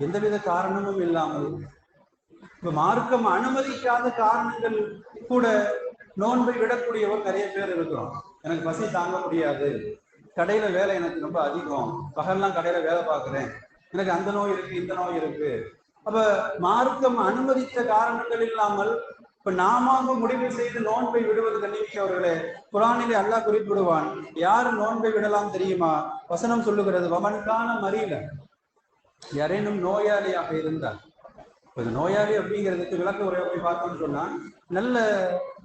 எந்தவித காரணமும் இல்லாமல் இப்ப மார்க்கம் அனுமதிக்காத காரணங்கள் கூட நோன்பை விடக்கூடியவர் நிறைய பேர் இருக்கிறோம். எனக்கு பசி தாங்க முடியாது. கடையில வேலை எனக்கு ரொம்ப அதிகம். பகல்லாம் கடையில வேலை பார்க்கிறேன். எனக்கு அந்த நோய் இருக்கு இந்த நோய் இருக்கு. அப்ப மார்க்கம் அனுமதித்த காரணங்கள் இல்லாமல் இப்ப நாம முடிவு செய்து நோன்பை விடுவது கண்ணிமிக்கவர்களே குரானிலே அல்லாஹ் குறிப்பிடுவான் யார் நோன்பை விடலாம் தெரியுமா? வசனம் சொல்லுகிறது வமனுக்கான மறியல யாரேனும் நோயாளியாக இருந்தால் இப்போ நோயாளி அப்படிங்கிறதுக்கு விளக்க உரையை போய் பார்த்தோம்னு சொன்னா நல்ல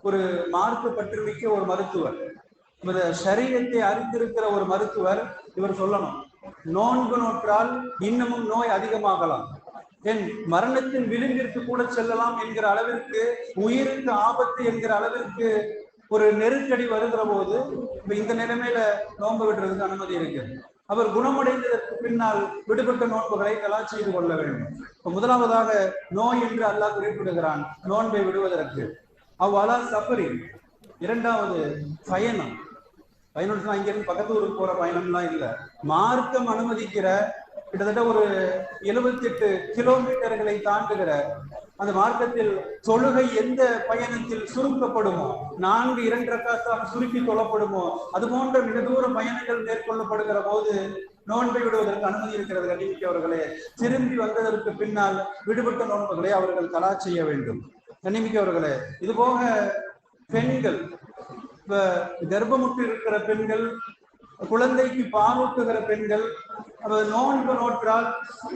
ஒரு மார்க்கு பற்றுமிக்க ஒரு மருத்துவர் இவர் சரீரத்தை அறிந்திருக்கிற ஒரு மருத்துவர் இவர் சொல்லணும். நோன்பு நோற்றால் இன்னமும் நோய் அதிகமாகலாம். என் மரணத்தின் விளிம்பிற்கு கூட செல்லலாம் என்கிற அளவிற்கு உயிருக்கு ஆபத்து என்கிற அளவிற்கு ஒரு நெருக்கடி வருகிற போது இப்ப இந்த நிலைமையில நோன்பு விடுறதுக்கு அனுமதி இருக்குது அவர் குணமடைந்ததற்கு பின்னால் விடுபட்ட நோன்புகளை தலா செய்து கொள்ள வேண்டும். இப்ப முதலாவதாக நோய் என்று அல்லாஹ் குறிப்பிடுகிறான். நோன்பை விடுவதற்கு. அவ்வாலா சஃபரிங் இரண்டாவது பயணம். பயணம் இங்கிருந்து பக்கத்து ஊருக்கு போற பயணம்லாம் இல்ல. மார்க்கம் அனுமதிக்கிற கிட்டத்தட்ட ஒரு எழுபத்தி எட்டு கிலோமீட்டர்களை தாண்டுகிற அந்த மார்க்கத்தில் தொழுகை எந்த பயணத்தில் சுருக்கப்படுமோ நான்கு இரண்டு ரக்காத்தாக சுருக்கி தொழப்படுமோ அது போன்ற மிக தூர பயணங்கள் மேற்கொள்ளப்படுகிற போது நோன்பை விடுவதற்கு அனுமதி இருக்கிறது கண்ணிமிக்கவர்களே. திரும்பி வந்ததற்கு பின்னால் விடுபட்ட நோன்புகளை அவர்கள் தலா செய்ய வேண்டும். கண்ணிமிக்கவர்களே இது போக பெண்கள் இப்ப கர்ப்பமுற்று இருக்கிற பெண்கள் குழந்தைக்கு பாலூட்டுகிற பெண்கள் நோன்பு நோற்றால்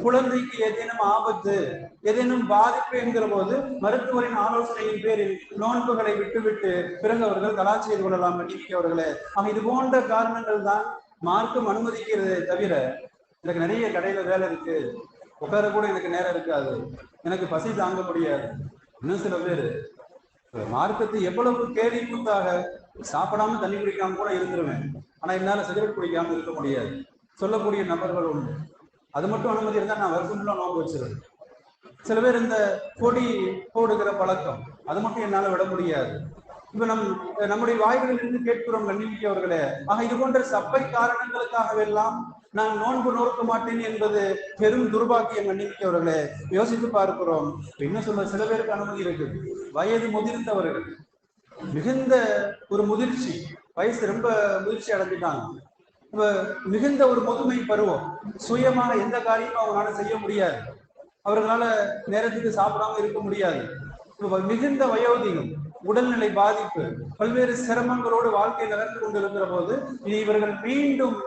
குழந்தைக்கு ஏதேனும் ஆபத்து ஏதேனும் பாதிப்பு என்கிற போது மருத்துவரின் ஆலோசனையின் பேரில் நோன்புகளை விட்டுவிட்டு பிறகு அவர்கள் கலா செய்து கொள்ளலாம் அவர்களே. இது போன்ற காரணங்கள் தான் மார்க்கம் அனுமதிக்கிறது தவிர எனக்கு நிறைய கடையில வேலை இருக்கு. உட்கார கூட எனக்கு நேரம் இருக்காது. எனக்கு பசி தாங்க முடியாது. இன்னும் சில பேர். மார்க்கத்தை எவ்வளவு கேள்வி கூத்தாக சாப்பிடாம தண்ணி குடிக்காம கூட இருந்துருவேன். ஆனா என்னால சிகரெட் குடிக்காம இருக்க முடியாது. சொல்லக்கூடிய நபர்கள் உண்டு. அது மட்டும் அனுமதி இருந்தால் நான் வருஷம் ஃபுல்லா நோம்பு வச்சிருவேன். சில பேர் இந்த கொடி போடுகிற பழக்கம் அது மட்டும் என்னால விட முடியாது. இப்ப நம் நம்முடைய வாய்களில் இருந்து கேட்கிறோம் கண்ணிமிக்கு அவர்களே ஆக இது போன்ற சப்பை காரணங்களுக்காகவெல்லாம் நான் நோன்பு நோக்க மாட்டேன் என்பது பெரும் துர்பாக்கியம் கண்ணிமிக்கவர்களே யோசித்து பார்க்கிறோம். என்ன சொல்ற சில பேருக்கு அனுமதி இருக்குது. வயது முதிர்ந்தவர்கள் மிகுந்த ஒரு முதிர்ச்சி வயசு ரொம்ப முதிர்ச்சி அடைஞ்சிட்டாங்க. மிகுந்த ஒரு முதுமை பருவம். சுயமான எந்த காரியமும் அவங்களால செய்ய முடியாது. அவர்களால நேரத்துக்கு சாப்பிடாம இருக்க முடியாது. மிகுந்த வயோதிகம் உடல்நிலை பாதிப்பு பல்வேறு சிரமங்களோடு வாழ்க்கை நடந்து கொண்டிருக்கிற போது இவர்கள் மீண்டும்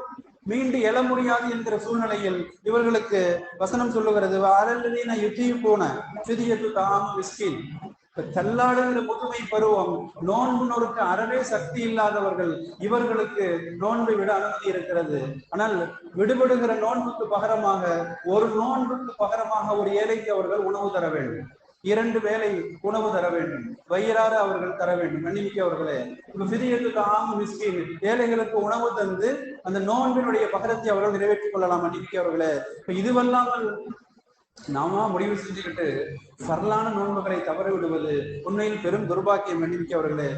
மீண்டு எழ முடியாது என்கிற சூழ்நிலையில் இவர்களுக்கு வசனம் சொல்லுகிறது. அரல்லின யுத்தி போன சிதியத்து தாம் மிஸ்கின். தள்ளாடுகிற முதுமை பருவம் நோன்புனோருக்கு அறவே சக்தி இல்லாதவர்கள் இவர்களுக்கு நோன்பை விட அனுமதி இருக்கிறது. ஆனால் விடுபடுகிற நோன்புக்கு பகரமாக ஒரு நோன்புக்கு பகரமாக ஒரு ஏழைக்கு அவர்கள் உணவு தர வேண்டும். இரண்டு வேலை உணவு தர வேண்டும். வயிறாறு அவர்கள் தர வேண்டும். மன்னிமிக்க அவர்களே இப்ப பிரியத்துக்கு ஆம் மிஸ்கின் ஏழைகளுக்கு உணவு தந்து அந்த நோன்பினுடைய பகரத்தை அவர்கள் நிறைவேற்றிக் கொள்ளலாம். மன்னிமிக்க அவர்களே இப்ப இதுவல்லாமல் நாம முடிவு செஞ்சுக்கிட்டு சரளான நோன்புகளை தவற விடுவது உண்மையில் பெரும் துர்பாக்கியம் மன்னிமிக்க அவர்களே